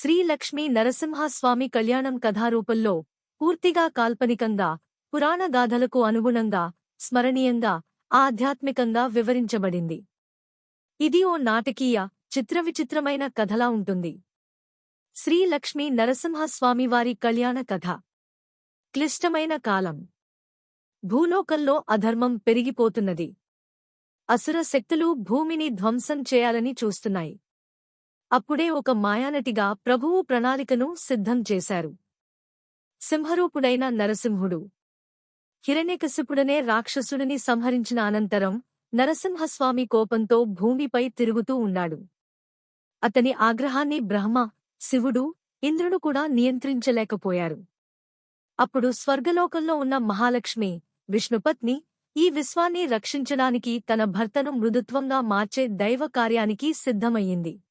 శ్రీ లక్ష్మీ నరసింహస్వామి కళ్యాణం కథారూపంలో పూర్తిగా కాల్పనికంగా పురాణ గాథలకు అనుగుణంగా స్మరణీయంగా ఆధ్యాత్మికంగా వివరించబడింది. ఇది ఓ నాటకీయ చిత్రవిచిత్రమైన కథలా ఉంటుంది. శ్రీ లక్ష్మీ నరసింహస్వామివారి కళ్యాణ కథ. క్లిష్టమైన కాలం. భూలోకంలో అధర్మం పెరిగిపోతున్నది. అసుర శక్తులు భూమిని ధ్వంసం చేయాలని చూస్తున్నాయి. అప్పుడే ఒక మాయానటిగా ప్రభువు ప్రణాళికను సిద్ధం చేశారు. సింహరూపుడైన నరసింహుడు. హిరణ్యకశిపుడనే రాక్షసుడిని సంహరించిన అనంతరం నరసింహస్వామి కోపంతో భూమిపై తిరుగుతూ ఉన్నాడు. అతని ఆగ్రహాన్ని బ్రహ్మ శివుడు ఇంద్రుడు కూడా నియంత్రించలేకపోయారు. అప్పుడు స్వర్గలోకంలో ఉన్న మహాలక్ష్మి విష్ణుపత్ని ఈ విశ్వాన్ని రక్షించడానికి తన భర్తను మృదుత్వంగా మార్చే దైవ కార్యానికి సిద్ధమయ్యింది.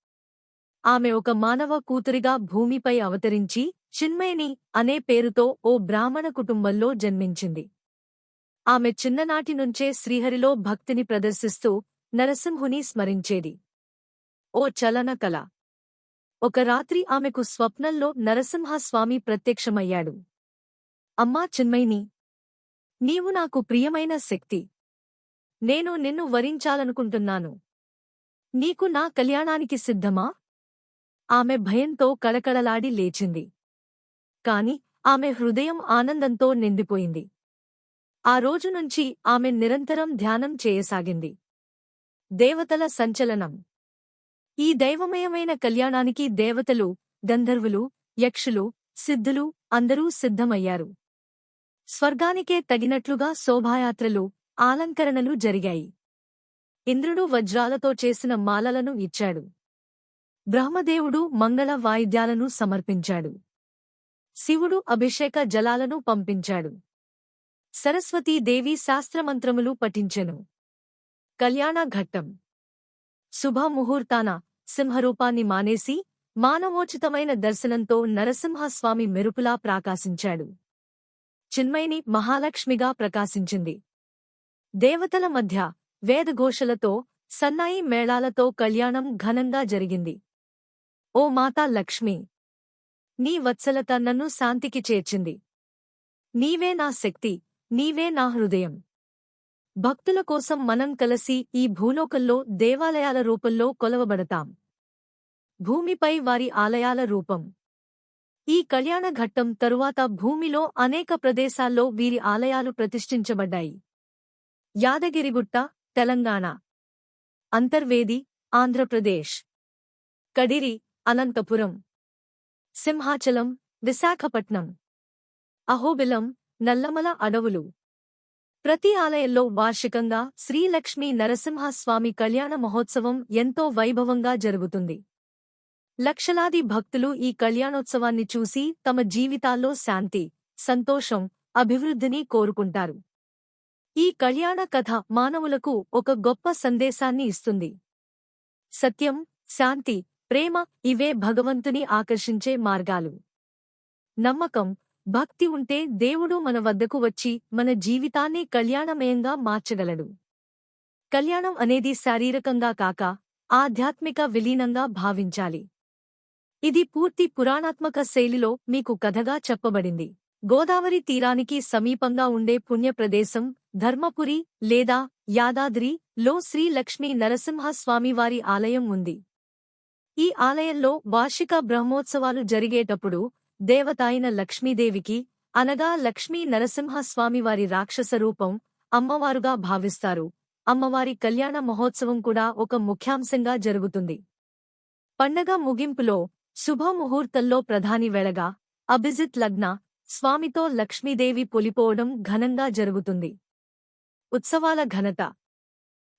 ఆమె ఒక మానవ కూతురిగా భూమిపై అవతరించి చిన్మయిని అనే పేరుతో ఓ బ్రాహ్మణ కుటుంబంలో జన్మించింది. ఆమె చిన్ననాటి నుంచే శ్రీహరిలో భక్తిని ప్రదర్శిస్తూ నరసింహుని స్మరించేది. ఓ చలన కళ. ఒక రాత్రి ఆమెకు స్వప్నంలో నరసింహస్వామి ప్రత్యక్షమయ్యాడు. అమ్మా చిన్మయిని! నీవు నాకు ప్రియమైన శక్తి. నేను నిన్ను వరించాలనుకుంటున్నాను. నీకు నా కళ్యాణానికి సిద్ధమా? ఆమె భయంతో కళకళలాడి లేచింది. కాని ఆమె హృదయం ఆనందంతో నిండిపోయింది. ఆ రోజు నుంచి ఆమె నిరంతరం ధ్యానం చేయసాగింది. దేవతల సంచలనం. ఈ దైవమయమైన కళ్యాణానికి దేవతలు గంధర్వులు యక్షులు సిద్ధులు అందరూ సిద్ధమయ్యారు. స్వర్గానికే తగినట్లుగా శోభాయాత్రలు ఆలంకరణలు జరిగాయి. ఇంద్రుడు వజ్రాలతో చేసిన మాలలను ఇచ్చాడు. బ్రహ్మదేవుడు మంగళ వాయిద్యాలను సమర్పించాడు. శివుడు అభిషేక జలాలను పంపించాడు. సరస్వతీదేవి శాస్త్రమంత్రములు పఠించెను. కళ్యాణ ఘట్టం. శుభముహూర్తాన సింహరూపాన్ని మానేసి మానవోచితమైన దర్శనంతో నరసింహస్వామి మెరుపులా ప్రాకాశించాడు. చిన్మయిని మహాలక్ష్మిగా ప్రకాశించింది. దేవతల మధ్య వేదఘోషలతో సన్నాయి మేళాలతో కళ్యాణం ఘనంగా జరిగింది. ఓ మాతా లక్ష్మి! నీ వత్సలత నన్ను శాంతికి చేర్చింది. నీవే నా శక్తి నీవే నా హృదయం. భక్తుల కోసం మనం కలసి ఈ భూలోకంలో దేవాలయాల రూపంలో కొలవబడతాం. భూమిపై వారి ఆలయాల రూపం. ఈ కళ్యాణ ఘట్టం తరువాత భూమిలో అనేక ప్రదేశాల్లో వీరి ఆలయాలు ప్రతిష్ఠించబడ్డాయి. యాదగిరిగుట్ట తెలంగాణ. అంతర్వేది ఆంధ్రప్రదేశ్. కడిరి అనంతపురం. సింహాచలం విశాఖపట్నం. అహోబిలం నల్లమల అడవులు. ప్రతి ఆలయంలో వార్షికంగా శ్రీలక్ష్మీ నరసింహస్వామి కళ్యాణ మహోత్సవం ఎంతో వైభవంగా జరుగుతుంది. లక్షలాది భక్తులు ఈ కళ్యాణోత్సవాన్ని చూసి తమ జీవితాల్లో శాంతి సంతోషం అభివృద్ధిని కోరుకుంటారు. ఈ కళ్యాణ కథ మానవులకు ఒక గొప్ప సందేశాన్ని ఇస్తుంది. సత్యం శాంతి ప్రేమ ఇవే భగవంతుని ఆకర్షించే మార్గాలు. నమ్మకం భక్తి ఉంటే దేవుడు మన వద్దకు వచ్చి మన జీవితాన్ని కళ్యాణమయంగా మార్చగలడు. కళ్యాణం అనేది శారీరకంగా కాక ఆధ్యాత్మిక విలీనంగా భావించాలి. ఇది పూర్తి పురాణాత్మక శైలిలో మీకు కథగా చెప్పబడింది. గోదావరి తీరానికి సమీపంగా ఉండే పుణ్యప్రదేశం ధర్మపురి లేదా యాదాద్రి లో శ్రీ లక్ష్మీ నరసింహస్వామివారి ఆలయం ఉంది. ఈ ఆలయంలో వార్షిక బ్రహ్మోత్సవాలు జరిగేటప్పుడు దేవతాయిన లక్ష్మీదేవికి అనగా లక్ష్మీ నరసింహస్వామివారి రాక్షస రూపం అమ్మవారుగా భావిస్తారు. అమ్మవారి కళ్యాణ మహోత్సవం కూడా ఒక ముఖ్యాంశంగా జరుగుతుంది. పండగ ముగింపులో శుభముహూర్తంలో ప్రధాని వెళగా అభిజిత్ లగ్న స్వామితో లక్ష్మీదేవి పొలిపోవడం ఘనంగా జరుగుతుంది. ఉత్సవాల ఘనత.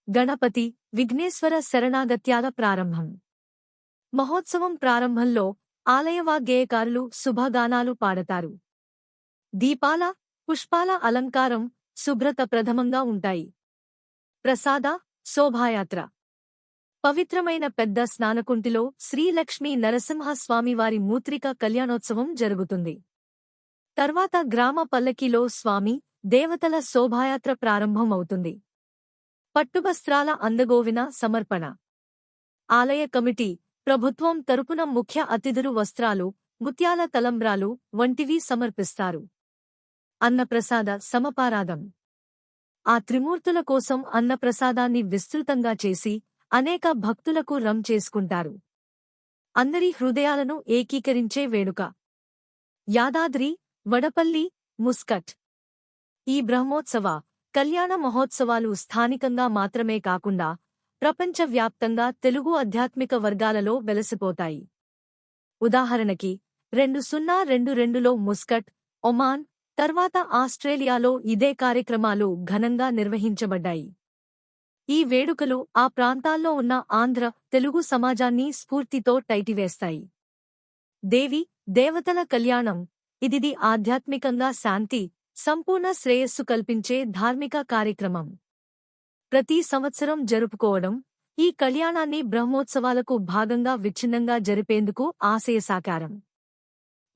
గణపతి విఘ్నేశ్వర శరణాగత్యాల ప్రారంభం. మహోత్సవం ప్రారంభంలో ఆలయవాగ్గేయకారులు శుభగానాలు పాడతారు. దీపాల పుష్పాల అలంకారం శుభ్రత ప్రథమంగా ఉంటాయి. ప్రసాద శోభాయాత్ర. పవిత్రమైన పెద్ద స్నానకుంటిలో శ్రీలక్ష్మీ నరసింహస్వామివారి మూత్రిక కళ్యాణోత్సవం జరుగుతుంది. తర్వాత గ్రామ పల్లకిలో స్వామి దేవతల శోభాయాత్ర ప్రారంభమవుతుంది పట్టువస్త్రాల అందగోవిన సమర్పణ. ఆలయ కమిటీ ప్రభుత్వం తరపున ముఖ్య అతిథులు వస్త్రాలు ముత్యాల తలంబ్రాలు వంటివి సమర్పిస్తారు. అన్నప్రసాద సమపారాదం ఆ త్రిమూర్తుల కోసం అన్నప్రసాదాన్ని విస్తృతంగా చేసి అనేక భక్తులకు రం చేసుకుంటారు. అందరి హృదయాలను ఏకీకరించే వేడుక. యాదాద్రి వడపల్లి ముస్కట్. ఈ బ్రహ్మోత్సవ కళ్యాణ మహోత్సవాలు స్థానికంగా మాత్రమే కాకుండా ప్రపంచవ్యాప్తంగా తెలుగు ఆధ్యాత్మిక వర్గాలలో వెలసిపోతాయి. ఉదాహరణకి రెండు సున్నా రెండు రెండులో ముస్కట్ ఒమాన్ తర్వాత ఆస్ట్రేలియాలో ఇదే కార్యక్రమాలు ఘనంగా నిర్వహించబడ్డాయి. ఈ వేడుకలు ఆ ప్రాంతాల్లో ఉన్న ఆంధ్ర తెలుగు సమాజాన్ని స్ఫూర్తితో టైటివేస్తాయి. దేవి దేవతల కళ్యాణం ఇదిది ఆధ్యాత్మికంగా శాంతి సంపూర్ణ శ్రేయస్సు కల్పించే ధార్మిక కార్యక్రమం. ప్రతి సంవత్సరం జరుపుకోవడం ఈ కళ్యాణాన్ని బ్రహ్మోత్సవాలకు భాగంగా విచ్ఛిన్నంగా జరిపేందుకు ఆశయ సాకారం.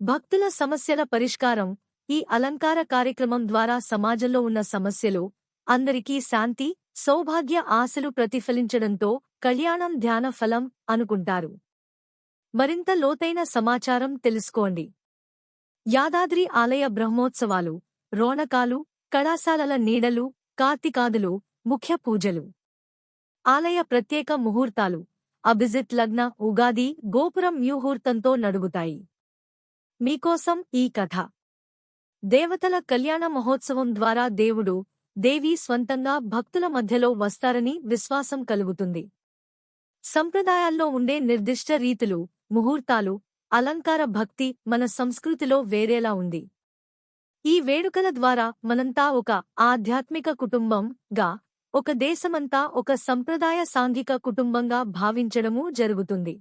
భక్తుల సమస్యల పరిష్కారం ఈ అలంకార కార్యక్రమం ద్వారా సమాజంలో ఉన్న సమస్యలు అందరికీ శాంతి సౌభాగ్య ఆశలు ప్రతిఫలించడంతో కళ్యాణం ధ్యాన ఫలం అనుకుంటారు. మరింత లోతైన సమాచారం తెలుసుకోండి. యాదాద్రి ఆలయ బ్రహ్మోత్సవాలు రోణకాలు కళాశాలల నీడలు కార్తికాదులు ముఖ్య పూజలు. ఆలయ ప్రత్యేక ముహూర్తాలు. అభిజిత్ లగ్న ఉగాది గోపురం ముహూర్తంతో నడుగుతాయి. మీకోసం ఈ కథ. దేవతల కళ్యాణ మహోత్సవం ద్వారా దేవుడు దేవి స్వంతంగా భక్తుల మధ్యలో వస్తారని విశ్వాసం కలుగుతుంది. సంప్రదాయాల్లో ఉండే నిర్దిష్ట రీతులు ముహూర్తాలు అలంకార భక్తి మన సంస్కృతిలో వేరేలా ఉంది. ఈ వేడుకల ద్వారా మనంతా ఒక ఆధ్యాత్మిక కుటుంబంగా ఒక దేశమంతా ఒక సంప్రదాయ సాంఘిక కుటుంబంగా భావించడమూ జరుగుతుంది.